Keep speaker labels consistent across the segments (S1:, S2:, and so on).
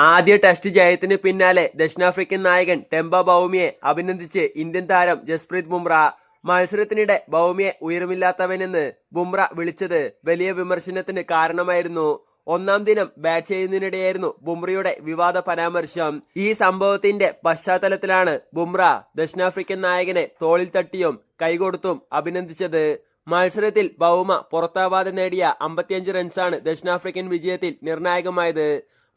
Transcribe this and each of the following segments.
S1: ആദ്യ ടെസ്റ്റ് ജയത്തിന് പിന്നാലെ ദക്ഷിണാഫ്രിക്കൻ നായകൻ ടെമ്പ ബൗമിയെ അഭിനന്ദിച്ച് ഇന്ത്യൻ താരം ജസ്പ്രീത് ബുംറ. മത്സരത്തിനിടെ ബൗമിയെ ഉയരമില്ലാത്തവനെന്ന് ബുംറ വിളിച്ചത് വലിയ വിമർശനത്തിന് കാരണമായിരുന്നു. ഒന്നാം ദിനം ബാറ്റ് ചെയ്യുന്നതിനിടെയായിരുന്നു ബുംറയുടെ വിവാദ പരാമർശം. ഈ സംഭവത്തിന്റെ പശ്ചാത്തലത്തിലാണ് ബുംറ ദക്ഷിണാഫ്രിക്കൻ നായകനെ തോളിൽ തട്ടിയും കൈകൊടുത്തും അഭിനന്ദിച്ചത്. മത്സരത്തിൽ ബൗമ പുറത്താവാതെ നേടിയ അമ്പത്തിയഞ്ച് റൺസാണ് ദക്ഷിണാഫ്രിക്കൻ വിജയത്തിൽ നിർണായകമായത്.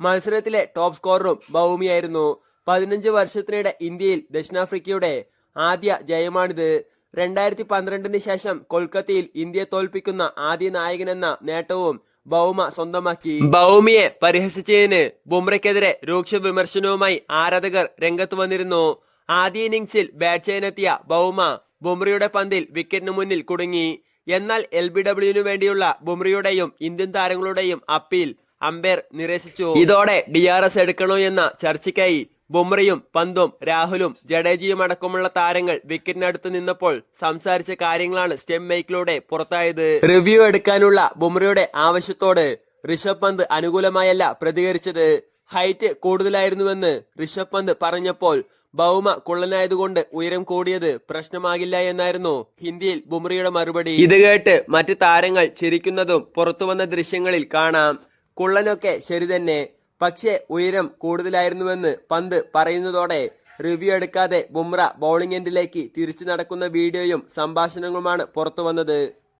S1: മത്സരത്തിലെ ടോപ്പ് സ്കോററും ഭൗമിയായിരുന്നു. പതിനഞ്ച് വർഷത്തിനിടെ ഇന്ത്യയിൽ ദക്ഷിണാഫ്രിക്കയുടെ ആദ്യ ജയമാണിത്. രണ്ടായിരത്തി പന്ത്രണ്ടിന് ശേഷം കൊൽക്കത്തയിൽ ഇന്ത്യയെ തോൽപ്പിക്കുന്ന ആദ്യ നായകനെന്ന നേട്ടവും ബൗമ സ്വന്തമാക്കി. ബൗമിയെ പരിഹസിച്ചതിന് ബുംറയ്ക്കെതിരെ രൂക്ഷ വിമർശനവുമായി ആരാധകർ രംഗത്ത് വന്നിരുന്നു. ആദ്യ ഇന്നിംഗ്സിൽ ബാറ്റ് ചെയ്യാനെത്തിയ ബൗമ ബുംറയുടെ പന്തിൽ വിക്കറ്റിന് മുന്നിൽ കുടുങ്ങി. എന്നാൽ എൽ ബി ഡബ്ല്യുവിനു വേണ്ടിയുള്ള ബുംറയുടെയും ഇന്ത്യൻ താരങ്ങളുടെയും അപ്പീൽ അമ്പയർ നിരസിച്ചു. ഇതോടെ ഡി ആർ എസ് എടുക്കണോ എന്ന ചർച്ചയ്ക്കായി ബുംറയും പന്തും രാഹുലും ജഡേജിയും അടക്കമുള്ള താരങ്ങൾ വിക്കറ്റിനടുത്ത് നിന്നപ്പോൾ സംസാരിച്ച കാര്യങ്ങളാണ് സ്റ്റെം മേക്കിലൂടെ പുറത്തായത്. റിവ്യൂ എടുക്കാനുള്ള ബുംറയുടെ ആവശ്യത്തോട് ഋഷഭ് പന്ത് അനുകൂലമായല്ല പ്രതികരിച്ചത്. ഹൈറ്റ് കൂടുതലായിരുന്നുവെന്ന് ഋഷഭ് പന്ത് പറഞ്ഞപ്പോൾ ഭൗമ കുള്ളനായതുകൊണ്ട് ഉയരം കൂടിയത് പ്രശ്നമാകില്ല എന്നായിരുന്നു ഹിന്ദിയിൽ ബുംറിയുടെ മറുപടി. ഇത് കേട്ട് മറ്റ് താരങ്ങൾ ചിരിക്കുന്നതും പുറത്തുവന്ന ദൃശ്യങ്ങളിൽ കാണാം. കുള്ളനൊക്കെ ശരി തന്നെ. പക്ഷേ ഉയരം കൂടുതലായിരുന്നുവെന്ന് പന്ത് പറയുന്നതോടെ റിവ്യൂ എടുക്കാതെ ബുംറ ബൗളിംഗ് എൻഡിലേക്ക് തിരിച്ചു നടക്കുന്ന വീഡിയോയും സംഭാഷണങ്ങളുമാണ് പുറത്തു വന്നത്